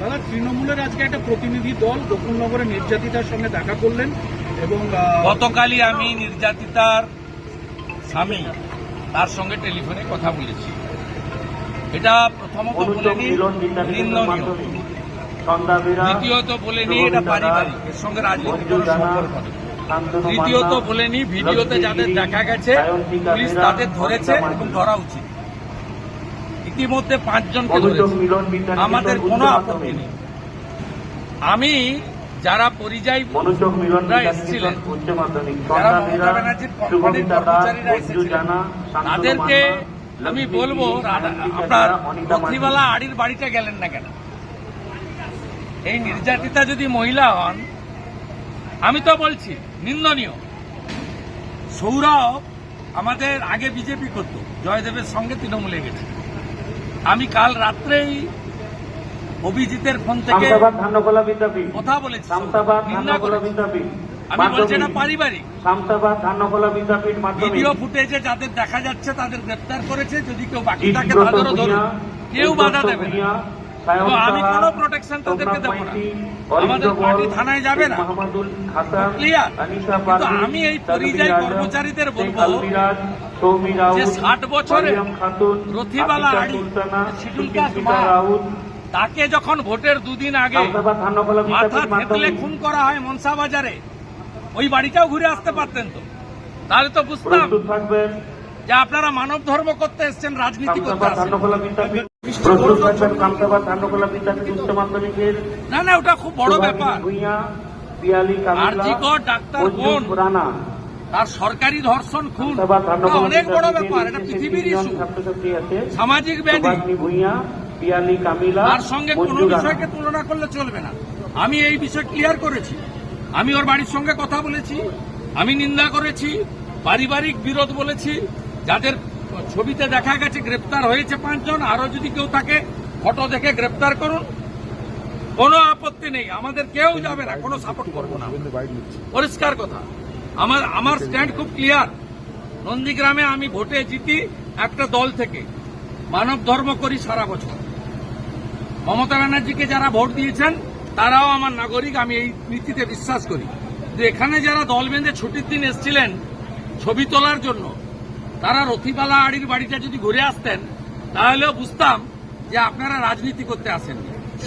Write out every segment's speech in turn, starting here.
দাদা তৃণমূলের আজকে একটা প্রতিনিধি দল গোকুলনগরে নির্যাতিতার সঙ্গে দেখা করলেন এবং গতকালই আমি নির্যাতিতার স্বামী তার সঙ্গে টেলিফোনে কথা বলেছি। এটা প্রথমত বলেনি নিন্দনীয়। দ্বিতীয়ত বলেনি এটা পারিবারিক এর সঙ্গে রাজনীতি কোনো সম্পর্ক নেই। তৃতীয়ত বলেনি ভিডিওতে যাদের দেখা গেছে পুলিশ তাদের ধরেছে এবং ধরা উচিত। ইতিমধ্যে পাঁচজনকে আমাদের কোনো আপত্তি নেই। আমি যারা পরিযায়ী মনোযোগ মিলন রা বিদ্যাপীঠের এসেছিলেন উচ্চ মাধ্যমিক যারা মমতা ব্যানার্জির কোম্পানির কর্মচারীরা এসেছিলেন। তাদেরকে আমি বলব আপনার। লক্ষ্মীবালা আড়ির বাড়িতে গেলেন না কেন? এই নির্যাতিতা যদি মহিলা হন আমি তো বলছি নিন্দনীয়। সৌরভ আমাদের আগে বিজেপি করত জয়দেবের সঙ্গে তৃণমূলে গেছে। আমি কাল রাত্রেই অভিজিতের ফোন থেকে কথা বলেছি। আমি বলছি না পারিবারিক। ভিডিও ফুটেজে যাদের দেখা যাচ্ছে তাদের গ্রেপ্তার করেছে। যদি কেউ বাকি থাকে তাদেরও ধরুন। কেউ বাধা দেবে না। আমি কোনো protection তাদেরকে দেবো না। আমাদের পার্টি থানায় যাবে না। আনিসা কিন্তু আমি এই পরিযায়ী কর্মচারীদের বলব যে 60 বছরে রথিবালা আড়ি, শিডিউল কাস্ট তাকে যখন ভোটের দুদিন আগে মাথা থেতলে খুন করা হয় মনসা বাজারে ওই বাড়িটাও ঘুরে আসতে পারতেন তো। তাহলে তো বুঝতাম যে আপনারা মানব ধর্ম করতে এসছেন রাজনীতি করতে ধান্যকলা বিদ্যাপীঠ উচ্চ মাধ্যমিকের না না ওটা খুব বড় ব্যাপার। ভূঁইয়া পিয়ালি কামিলা ডাক্তার বোন তার সরকারি ধর্ষণ খুন। অনেক বড় ব্যাপার এটা পৃথিবীর ইস্যু সামাজিক ব্যাধি। পিয়ালি কামিলা তার সঙ্গে কোনো বিষয়কে তুলনা করলে চলবে না। আমি এই বিষয় ক্লিয়ার করেছি। আমি ওর বাড়ির সঙ্গে কথা বলেছি। আমি নিন্দা করেছি। পারিবারিক বিরোধ বলেছি। যাদের ছবিতে দেখা গেছে গ্রেপ্তার হয়েছে পাঁচজন আরও যদি কেউ থাকে, ফটো দেখে গ্রেপ্তার করুন। কোনো আপত্তি নেই, আমাদের কেউ যাবে না, কোনো সাপোর্ট করব না। পরিষ্কার কথা। আমার আমার স্ট্যান্ড খুব ক্লিয়ার নন্দীগ্রামে আমি ভোটে জিতি একটা দল থেকে। মানব ধর্ম করি সারা বছর। মমতা ব্যানার্জিকে যারা ভোট দিয়েছেন, তারাও আমার নাগরিক, আমি এই নীতিতে বিশ্বাস করি। এখানে যারা দল বেঁধে ছুটির দিন এসেছিলেন, ছবি তোলার জন্য তারা রথিবালা আড়ির বাড়িটা যদি ঘুরে আসতেন তাহলেও বুঝতাম যে আপনারা রাজনীতি করতে আসেন।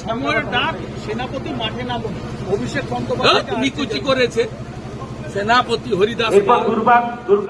সময়ের ডাক সেনাপতি মাঠে নামুন। অভিষেক বন্দ্যোপাধ্যায় নিকুচি করেছে। সেনাপতি হরিদাস